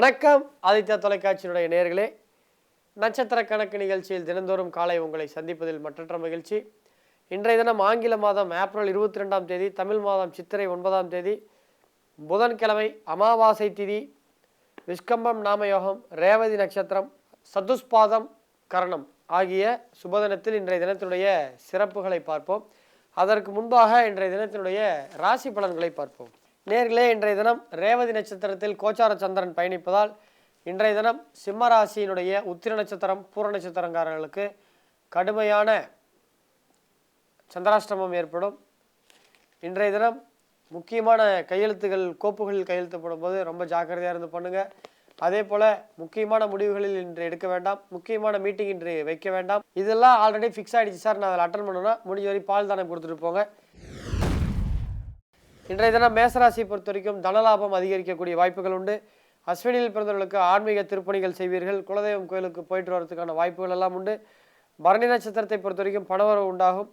வணக்கம். ஆதித்யா தொலைக்காட்சியினுடைய நேர்களே நட்சத்திர கணக்கு நிகழ்ச்சியில் தினந்தோறும் காலை உங்களை சந்திப்பதில் மற்றற்ற மகிழ்ச்சி. இன்றைய தினம் ஆங்கில மாதம் ஏப்ரல் இருபத்தி ரெண்டாம் தேதி தமிழ் மாதம் சித்திரை ஒன்பதாம் தேதி புதன்கிழமை அமாவாசை திதி விஸ்கம்பம் நாமயோகம் ரேவதி நட்சத்திரம் சதுஸ்பாதம் கரணம் ஆகிய சுபதினத்தில் இன்றைய தினத்தினுடைய சிறப்புகளை பார்ப்போம். அதற்கு முன்பாக இன்றைய தினத்தினுடைய ராசி பலன்களை பார்ப்போம். நேர்களே இன்றைய தினம் ரேவதி நட்சத்திரத்தில் கோச்சார சந்திரன் பயணிப்பதால் இன்றைய தினம் சிம்ம ராசியினுடைய உத்திர நட்சத்திரம் பூர நட்சத்திரங்காரர்களுக்கு கடுமையான சந்திராஷ்டமம் ஏற்படும். இன்றைய தினம் முக்கியமான கையெழுத்துகள் கோப்புகளில் கையெழுத்து போடும்போது ரொம்ப ஜாக்கிரதையாக இருந்து பண்ணுங்கள் அதே போல் முக்கியமான முடிவுகளில் இன்று எடுக்க வேண்டாம். முக்கியமான மீட்டிங் இன்று வைக்க வேண்டாம். இதெல்லாம் ஆல்ரெடி ஃபிக்ஸ் ஆகிடுச்சு சார். நான் அதில் அட்டன் பண்ணணும்னா முடிஞ்ச வரை பால் தானம் கொடுத்துட்டு போங்க. இன்றைய தினம் மேசராசி பொறுத்த வரைக்கும் தனலாபம் அதிகரிக்கக்கூடிய வாய்ப்புகள் உண்டு. அஸ்வினியில் பிறந்தவர்களுக்கு ஆன்மீக திருப்பணிகள் செய்வீர்கள். குலதெய்வம் கோயிலுக்கு போயிட்டு வரதுக்கான வாய்ப்புகள் எல்லாம் உண்டு. பரணி நட்சத்திரத்தை பொறுத்த வரைக்கும் பணவரவு உண்டாகும்.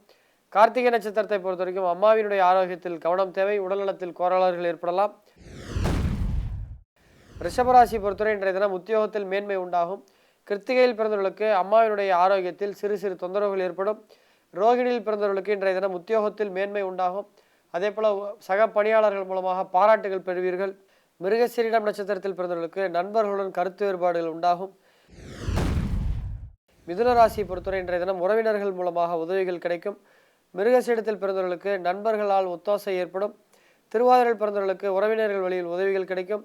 கார்த்திகை நட்சத்திரத்தை பொறுத்த வரைக்கும் அம்மாவினுடைய ஆரோக்கியத்தில் கவனம் தேவை. உடல்நலத்தில் கோரலாறுகள் ஏற்படலாம். ரிஷபராசி பொறுத்தவரை இன்றைய தினம் உத்தியோகத்தில் மேன்மை உண்டாகும். கிருத்திகையில் பிறந்தவர்களுக்கு அம்மாவினுடைய ஆரோக்கியத்தில் சிறு சிறு தொந்தரவுகள் ஏற்படும். ரோகிணியில் பிறந்தவர்களுக்கு இன்றைய தினம் உத்தியோகத்தில் மேன்மை உண்டாகும். அதே போல் சக பணியாளர்கள் மூலமாக பாராட்டுகள் பெறுவீர்கள். மிருகசீரிடம் நட்சத்திரத்தில் பிறந்தவர்களுக்கு நண்பர்களுடன் கருத்து வேறுபாடுகள் உண்டாகும். மிதுன ராசியை பொறுத்தவரை இன்றைய தினம் உறவினர்கள் மூலமாக உதவிகள் கிடைக்கும். மிருகசீடத்தில் பிறந்தவர்களுக்கு நண்பர்களால் ஒத்தாசை ஏற்படும். திருவாதிரையில் பிறந்தவர்களுக்கு உறவினர்கள் வழியில் உதவிகள் கிடைக்கும்.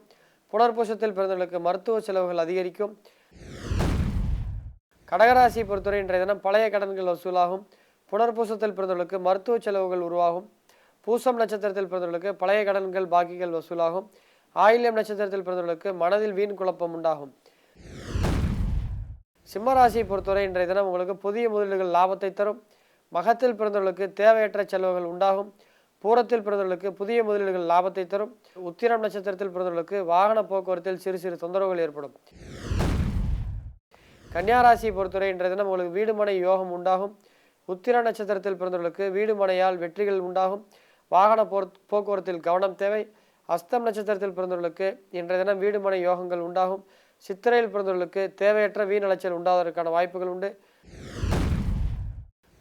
புனர்பூசத்தில் பிறந்தவர்களுக்கு மருத்துவ செலவுகள் அதிகரிக்கும். கடகராசியை பொறுத்தவரை இன்றைய தினம் பழைய கடன்கள் வசூலாகும். புனர்பூசத்தில் பிறந்தவர்களுக்கு மருத்துவ செலவுகள் உருவாகும். பூசம் நட்சத்திரத்தில் பிறந்தவர்களுக்கு பழைய கடன்கள் பாக்கிகள் வசூலாகும். ஆயில்யம் நட்சத்திரத்தில் பிறந்தவர்களுக்கு மனதில் வீண் குழப்பம் உண்டாகும். சிம்மராசியை பொறுத்தவரை இன்றைய தினம் உங்களுக்கு புதிய முதலீடுகள் லாபத்தை தரும். மகத்தில் பிறந்தவர்களுக்கு தேவையற்ற செலவுகள் உண்டாகும். பூரத்தில் பிறந்தவர்களுக்கு புதிய முதலீடுகள் லாபத்தை தரும். உத்திரம் நட்சத்திரத்தில் பிறந்தவர்களுக்கு வாகன போக்குவரத்தில் சிறு சிறு தொந்தரவுகள் ஏற்படும். கன்னியாராசியை பொறுத்தவரை இன்றைய தினம் உங்களுக்கு வீடுமனை யோகம் உண்டாகும். உத்திர நட்சத்திரத்தில் பிறந்தவர்களுக்கு வீடுமனையால் வெற்றிகள் உண்டாகும். வாகன போர் போக்குவரத்தில் கவனம் தேவை. அஸ்தம் நட்சத்திரத்தில் பிறந்தவர்களுக்கு இன்றைய தினம் வீடுமனை யோகங்கள் உண்டாகும். சித்திரையில் பிறந்தவர்களுக்கு தேவையற்ற வீண் அலைச்சல் உண்டாவதற்கான வாய்ப்புகள் உண்டு.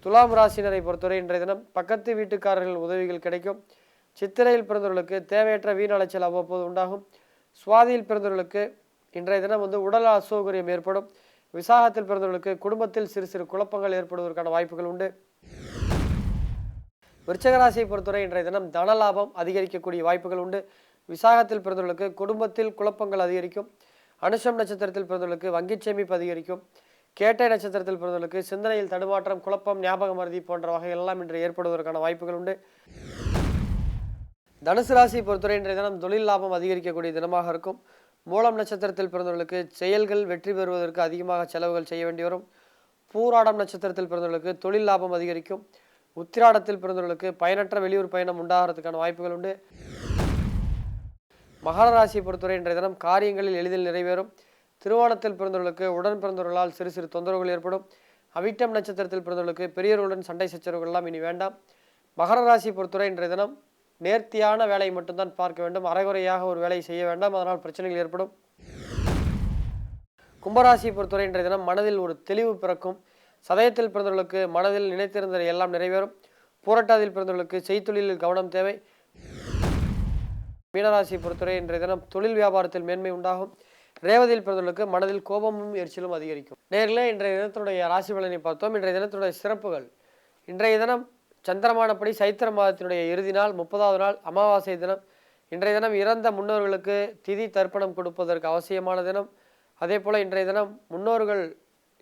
துலாம் ராசினரை பொறுத்தவரை இன்றைய தினம் பக்கத்து வீட்டுக்காரர்கள் உதவிகள் கிடைக்கும். சித்திரையில் பிறந்தவர்களுக்கு தேவையற்ற வீண் அலைச்சல் அவ்வப்போது உண்டாகும். சுவாதியில் பிறந்தவர்களுக்கு இன்றைய தினம் வந்து உடல் அசௌகரியம் ஏற்படும். விசாகத்தில் பிறந்தவர்களுக்கு குடும்பத்தில் சிறு சிறு குழப்பங்கள் ஏற்படுவதற்கான வாய்ப்புகள் உண்டு. விருச்சகராசியை பொறுத்தவரை இன்றைய தினம் தனலாபம் அதிகரிக்கக்கூடிய வாய்ப்புகள் உண்டு. விசாகத்தில் பிறந்தவர்களுக்கு குடும்பத்தில் குழப்பங்கள் அதிகரிக்கும். அனுஷம் நட்சத்திரத்தில் பிறந்தவர்களுக்கு வங்கிச் சேமிப்பு அதிகரிக்கும். கேட்டை நட்சத்திரத்தில் பிறந்தவர்களுக்கு சிந்தனையில் தடுமாற்றம் குழப்பம் ஞாபகம் மருதி போன்ற வகைகள் எல்லாம் இன்று ஏற்படுவதற்கான வாய்ப்புகள் உண்டு. தனுசு ராசியை பொறுத்தவரை இன்றைய தினம் தொழில் லாபம் அதிகரிக்கக்கூடிய தினமாக இருக்கும். மூலம் நட்சத்திரத்தில் பிறந்தவர்களுக்கு செயல்கள் வெற்றி பெறுவதற்கு அதிகமாக செலவுகள் செய்ய வேண்டி வரும். பூராடம் நட்சத்திரத்தில் பிறந்தவர்களுக்கு தொழில் லாபம் அதிகரிக்கும். உத்திராடத்தில் பிறந்தவர்களுக்கு பயனற்ற வெளியூர் பயணம் உண்டாகிறதுக்கான வாய்ப்புகள் உண்டு. மகர ராசியை பொறுத்தவரை இன்றைய தினம் காரியங்களில் எளிதில் நிறைவேறும். திருவோணத்தில் பிறந்தவர்களுக்கு உடன் பிறந்தவர்களால் சிறு சிறு தொந்தரவுகள் ஏற்படும். அவிட்டம் நட்சத்திரத்தில் பிறந்தவர்களுக்கு பெரியவர்களுடன் சண்டை சச்சரவுகள்லாம் இனி வேண்டாம். மகர ராசியை பொறுத்தவரை இன்றைய தினம் நேர்த்தியான வேலையை மட்டும்தான் பார்க்க வேண்டும். அரைகுறையாக ஒரு வேலையை செய்ய வேண்டாம். அதனால் பிரச்சனைகள் ஏற்படும். கும்பராசியை பொறுத்தவரை இன்றைய தினம் மனதில் ஒரு தெளிவு பிறக்கும். சதயத்தில் பிறந்தவர்களுக்கு மனதில் நினைத்திருந்தது எல்லாம் நிறைவேறும். பூரட்டாதியில் பிறந்தவர்களுக்கு செய்தொழிலில் கவனம் தேவை. மீனராசியை பொறுத்தவரை இன்றைய தினம் தொழில் வியாபாரத்தில் மேன்மை உண்டாகும். ரேவதியில் பிறந்தவர்களுக்கு மனதில் கோபமும் எரிச்சலும் அதிகரிக்கும். நேரில் இன்றைய தினத்தினுடைய ராசி பலனை பார்த்தோம். இன்றைய தினத்தினுடைய சிறப்புகள். இன்றைய தினம் சந்திரமானப்படி சைத்திர மாதத்தினுடைய இறுதி நாள் முப்பதாவது நாள் அமாவாசை தினம். இன்றைய தினம் இறந்த முன்னோர்களுக்கு திதி தர்ப்பணம் கொடுப்பதற்கு அவசியமான தினம். அதே போல் இன்றைய தினம் முன்னோர்கள்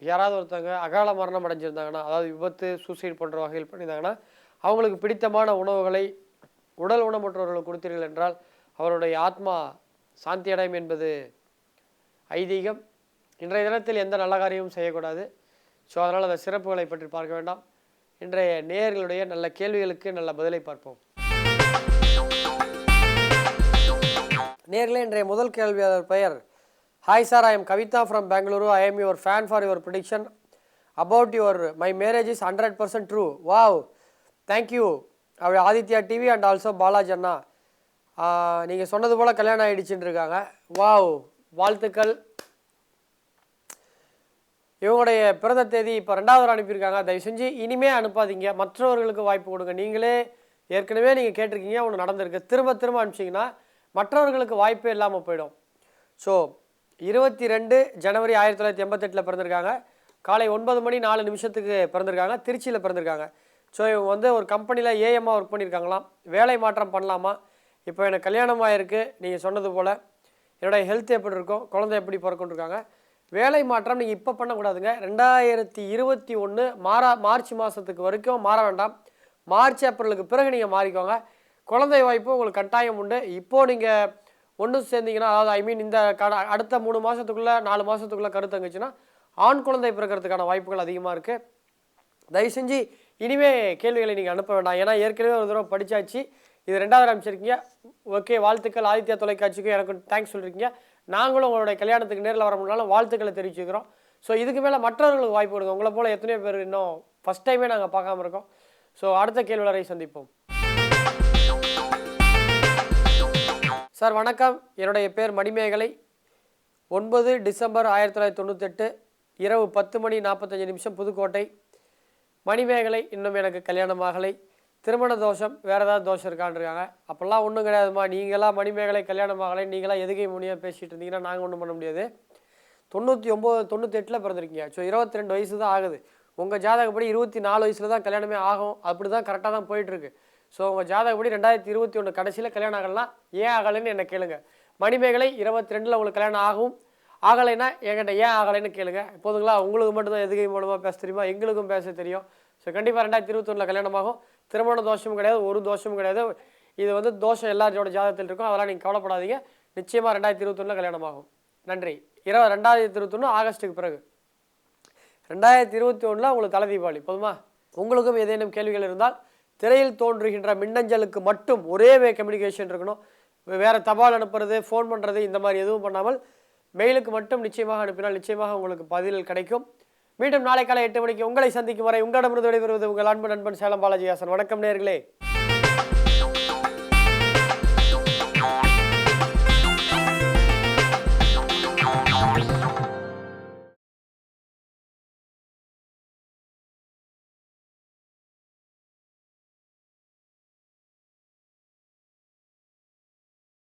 யாராவது ஒருத்தவங்க அகால மரணம் அடைஞ்சிருந்தாங்கன்னா அதாவது விபத்து சூசைட் போன்ற வகையில் பண்ணியிருந்தாங்கன்னா அவங்களுக்கு பிடித்தமான உணவுகளை உடல் ஊனமுற்றவர்களுக்கு கொடுத்தீர்கள் என்றால் அவருடைய ஆத்மா சாந்தி அடையும் என்பது ஐதீகம். இன்றைய தினத்தில் எந்த நல்ல காரியமும் செய்யக்கூடாது. ஸோ அதனால் அந்த சிறப்புகளை பற்றி பார்க்க வேண்டாம். இன்றைய நேயர்களுடைய நல்ல கேள்விகளுக்கு நல்ல பதிலை பார்ப்போம். நேர்களே இன்றைய முதல் கேள்வியாளர் பெயர் hi sir I am Kavitha from Bengaluru I am your fan for your prediction about your my marriage is hundred percent true wow thank you அப்படி Aditya TV and also Balaji அண்ணா. நீங்கள் சொன்னது போல் கல்யாணம் ஆகிடுச்சின்னு இருக்காங்க. வாவ் வாழ்த்துக்கள். இவங்களுடைய பிறந்த தேதி இப்போ ரெண்டாவது அனுப்பியிருக்காங்க. தயவு செஞ்சு இனிமே அனுப்பாதீங்க. மற்றவர்களுக்கு வாய்ப்பு கொடுங்க. நீங்களே ஏற்கனவே நீங்கள் கேட்டிருக்கீங்க. ஒன்று நடந்திருக்கு. திரும்ப திரும்ப அனுப்பிச்சிங்கன்னா மற்றவர்களுக்கு வாய்ப்பே இல்லாமல் போயிடும். ஸோ இருபத்தி ரெண்டு ஜனவரி ஆயிரத்தி தொள்ளாயிரத்தி எண்பத்தெட்டில் பிறந்திருக்காங்க. காலை ஒன்பது மணி நாலு நிமிஷத்துக்கு பிறந்திருக்காங்க. திருச்சியில் பிறந்திருக்காங்க. ஸோ இவங்க வந்து ஒரு கம்பெனியில் ஏஎம்மாக ஒர்க் பண்ணியிருக்காங்களாம் வேலை மாற்றம் பண்ணலாமா? இப்போ எனக்கு கல்யாணம் ஆயிருக்கு. நீங்கள் சொன்னது போல் என்னுடைய ஹெல்த் எப்படி இருக்கும்? குழந்தை எப்படி பிறக்கும்னு வேலை மாற்றம் நீங்கள் இப்போ பண்ணக்கூடாதுங்க. ரெண்டாயிரத்தி இருபத்தி ஒன்று மாறா மார்ச் மாதத்துக்கு வரைக்கும் மாற வேண்டாம். மார்ச் ஏப்ரலுக்கு பிறகு நீங்கள் மாறிக்கோங்க. குழந்தை வாய்ப்பு உங்களுக்கு கட்டாயம் உண்டு. இப்போது நீங்கள் ஒன்று சேர்ந்தீங்கன்னா அதாவது ஐ மீன் இந்த கட அடுத்த மூணு மாதத்துக்குள்ளே நாலு மாதத்துக்குள்ளே கரு தங்குச்சுன்னா ஆண் குழந்தை பிறக்கிறதுக்கான வாய்ப்புகள் அதிகமாக இருக்குது தயவு செஞ்சு இனிமே கேள்விகளை நீங்கள் அனுப்ப வேண்டாம். ஏன்னா ஏற்கனவே ஒரு தடவை படிச்சாச்சு. இது ரெண்டாவது அமைச்சிருக்கீங்க. ஓகே வாழ்த்துக்கள். ஆதித்யா தொலைக்காட்சிக்கும் எனக்கும் தேங்க்ஸ் சொல்லியிருக்கீங்க நாங்களும் உங்களுடைய கல்யாணத்துக்கு நேரில் வர முடியலாம் வாழ்த்துக்களை தெரிவிச்சுக்கிறோம். ஸோ இதுக்கு மேலே மற்றவர்களுக்கு வாய்ப்பு கொடுங்க. உங்களை போல் எத்தனையோ பேர் இன்னும் ஃபஸ்ட் டைமே நாங்கள் பார்க்காம இருக்கோம். ஸோ அடுத்த கேள்வி சந்திப்போம். சார் வணக்கம். என்னுடைய பேர் மணிமேகலை. ஒன்பது டிசம்பர் ஆயிரத்தி தொள்ளாயிரத்தி தொண்ணூத்தெட்டு இரவு பத்து மணி நாற்பத்தஞ்சு நிமிஷம் புதுக்கோட்டை. மணிமேகலை இன்னும் எனக்கு கல்யாணம் ஆகலை. திருமண தோஷம் வேறு ஏதாவது தோஷம் இருக்கான்ருக்காங்க அப்போல்லாம் ஒன்றும் கிடையாதுமா நீங்களாம் மணிமேகலை கல்யாணம் ஆகலை. நீங்களாம் எதுகை மொழியாக பேசிகிட்டு இருந்தீங்கன்னா நாங்கள் ஒன்றும் பண்ண முடியாது. தொண்ணூற்றி ஒம்பது தொண்ணூத்தெட்டில் பிறந்திருக்கீங்க. ஸோ இருபத்தி ரெண்டு வயசு தான் ஆகுது. உங்கள் ஜாதகப்படி இருபத்தி நாலு வயசில் தான் கல்யாணமே ஆகும். அப்படி தான் கரெக்டாக தான் போயிட்டுருக்கு ஸோ உங்கள் ஜாதகப்படி ரெண்டாயிரத்தி இருபத்தி ஒன்று கடைசியில் கல்யாணம் ஆகலாம் ஏன் ஆகலைன்னு என்ன கேளுங்க. மணிமேகலை இருபத்தி ரெண்டில் உங்களுக்கு கல்யாணம் ஆகும். ஆகலைன்னா என்கிட்ட ஏன் ஆகலைன்னு கேளுங்க. போதுங்களா? உங்களுக்கு மட்டும்தான் எதுகை மூலமாக பேச தெரியுமா? எங்களுக்கும் பேச தெரியும். ஸோ கண்டிப்பாக ரெண்டாயிரத்தி இருபத்தொன்னில் கல்யாணம் ஆகும். திருமண தோஷமும் கிடையாது ஒரு தோஷமும் கிடையாது. இது வந்து தோஷம் எல்லாரோட ஜாதகத்தில் இருக்கும். அதெல்லாம் நீங்கள் கவலைப்படாதீங்க. நிச்சயமாக ரெண்டாயிரத்தி இருபத்தொன்னில் கல்யாணம் ஆகும். நன்றி. இரவு ரெண்டாயிரத்தி இருபத்தொன்று ஆகஸ்ட்டுக்கு பிறகு. ரெண்டாயிரத்தி இருபத்தி ஒன்றில் உங்களுக்கு தலை தீபாவளி. போதுமா? உங்களுக்கும் ஏதேனும் கேள்விகள் இருந்தால் திரையில் தோன்றுகின்ற மின்னஞ்சலுக்கு மட்டும் ஒரே வே கம்யூனிகேஷன் இருக்கணும். வேறு தபால் அனுப்புறது ஃபோன் பண்ணுறது இந்த மாதிரி எதுவும் பண்ணாமல் மெயிலுக்கு மட்டும் நிச்சயமாக அனுப்பினால் நிச்சயமாக உங்களுக்கு பதில் கிடைக்கும். மீண்டும் நாளை காலை எட்டு மணிக்கு உங்களை சந்திக்கும் வரை உங்களிடமிருந்து விடைபெறுவது உங்கள் அன்பு நண்பன் சேலம் பாலாஜி ஹாசன். வணக்கம் நேர்களே.